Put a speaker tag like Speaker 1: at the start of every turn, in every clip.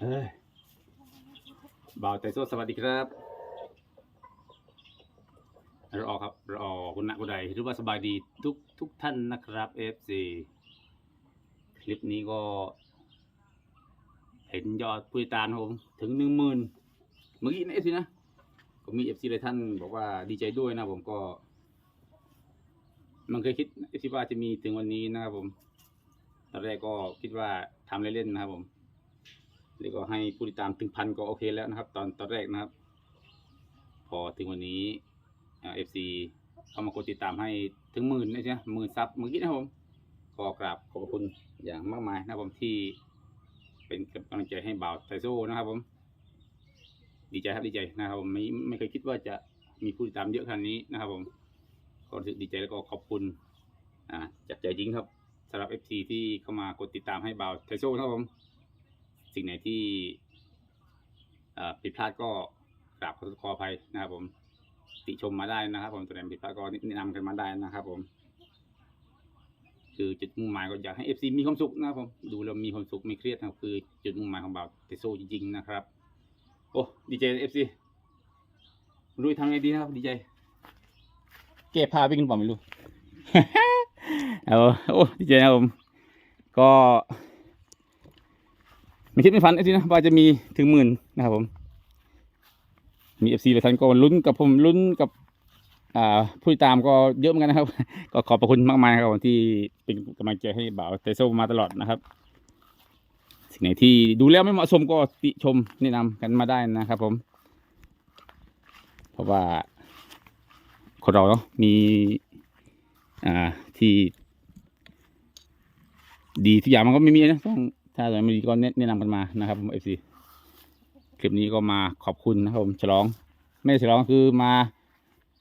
Speaker 1: เฮ้ยบ่าวไตโซสวัสดีครับรอครับรอคุณณกุใดหรือว่าสบายดีทุกทุกท่านนะครับ FC คลิปนี้ก็ เห็นยอดผู้ติดตามผมถึงหนึ่งหมื่นเมื่อกี้นะเอฟซีนะ ก็มีเอฟซีหลายท่านบอกว่าดีใจด้วยนะผมก็ มันเคยคิดเอฟซีว่าจะมีถึงวันนี้นะครับผม ตอนแรกก็คิดว่าทำเล่นๆนะครับผม แล้วก็ให้ผู้ติดตามถึงพันก็โอเคแล้วนะครับ ตอนตอนแรกนะครับ พอถึงวันนี้เอฟซีเข้ามากดติดตามให้ถึงหมื่นนะใช่ไหมหมื่นซับเมื่อกี้นะครับผมก็กราบขอบคุณอย่างมากมายนะครับผมที่เป็นกำลังใจให้บ่าวไทโซนะครับผม ดีใจครับดีใจนะครับผมไม่ไม่เคยคิดว่าจะมีผู้ติดตามเยอะขนาดนี้นะครับ ผมก็รู้สึกดีใจแล้วก็ขอบคุณอ่าจากใจจริงครับสำหรับเอฟซีที่เข้ามากดติดตามให้บ่าวไทโซนะครับผม สิ่งไหนที่ผิดพลาดก็กราบขอขออภัยนะครับ ผม ติชมมาได้นะครับ ผมตัวไหนผิดพลาดก็แนะนำกันมาได้นะครับ ผม คือจุดมุ่งหมายก็อยากให้เอฟซีมีความสุขนะครับ ผมดูแล้วมีความสุขไม่เครียดนะครับคือจุดมุ่งหมายของบ่าวเทโซจริงๆนะครับ โอ้ดีใจเอฟซีรู้ทำไงดีนะครับดีใจเก็บผ้าวิ่งหรือเปล่าไม่รู้ เอาโอ้ดีใจนะครับผม ก็ ไม่คิดไม่ฝันไอ้ทีนะว่าจะมีถึงหมื่นนะครับผม มีเอฟซีหลายท่านก็ลุ้นกับผมลุ้นกับผู้ติดตามก็เยอะเหมือนกันนะครับ ก็ขอบพระคุณมากมายครับที่เป็นกำลังใจให้บ่าวเตโซมาตลอดนะครับ สิ่งไหนที่ดูแล้วไม่เหมาะสมก็ติชมแนะนำกันมาได้นะครับ ผม เพราะว่าคนเราเนาะมีอ่าที่ ดีทุกอย่างมันก็ไม่มีนะต้อง ถ้าอะไรไม่ดีก็แนะแนะนำกันมานะครับผมเอฟซีคลิปนี้ก็มาขอบคุณนะครับผมฉลอง ไม่ฉลองคือมา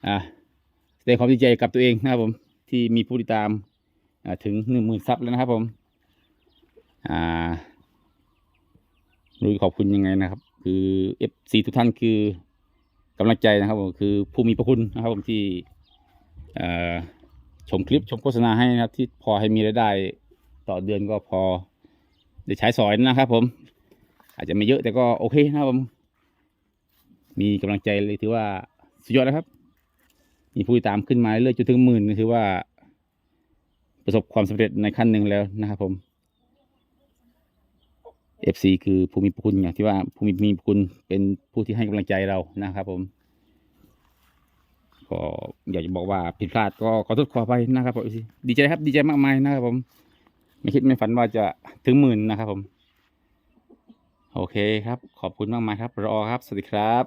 Speaker 1: อ่าแสดงความดีใจกับตัวเองนะครับผมที่มีผู้ติดตามถึงหนึ่งหมื่นซับแล้วนะครับผม อ่ารู้ขอบคุณยังไงนะครับ คือเอฟซีทุกท่านคือกำลังใจนะครับผมคือผู้มีพระคุณนะครับผมที่อ่อชมคลิปชมโฆษณาให้นะครับ ที่พอให้มีรายได้ต่อเดือนก็พอ ได้ใช้สอยนะครับผม อาจจะไม่เยอะแต่ก็โอเคนะครับผม มีกำลังใจเลยถือว่าสุดยอดนะครับ มีผู้ติดตามขึ้นมาเรื่อยจนถึงหมื่นก็ถือว่า ประสบความสำเร็จในขั้นหนึ่งแล้วนะครับผม FC คือผู้มีพระคุณอย่างที่ว่าผู้มีมีพระคุณเป็นผู้ที่ให้กำลังใจเรานะครับผมก็อยากจะบอกว่าผิดพลาดก็ขอโทษขออภัยนะครับผมดีใจครับดีใจมากมายนะครับผม ไม่คิดไม่ฝันว่าจะถึงหมื่นนะครับผม โอเคครับ ขอบคุณมากมายครับ รอครับ สวัสดีครับ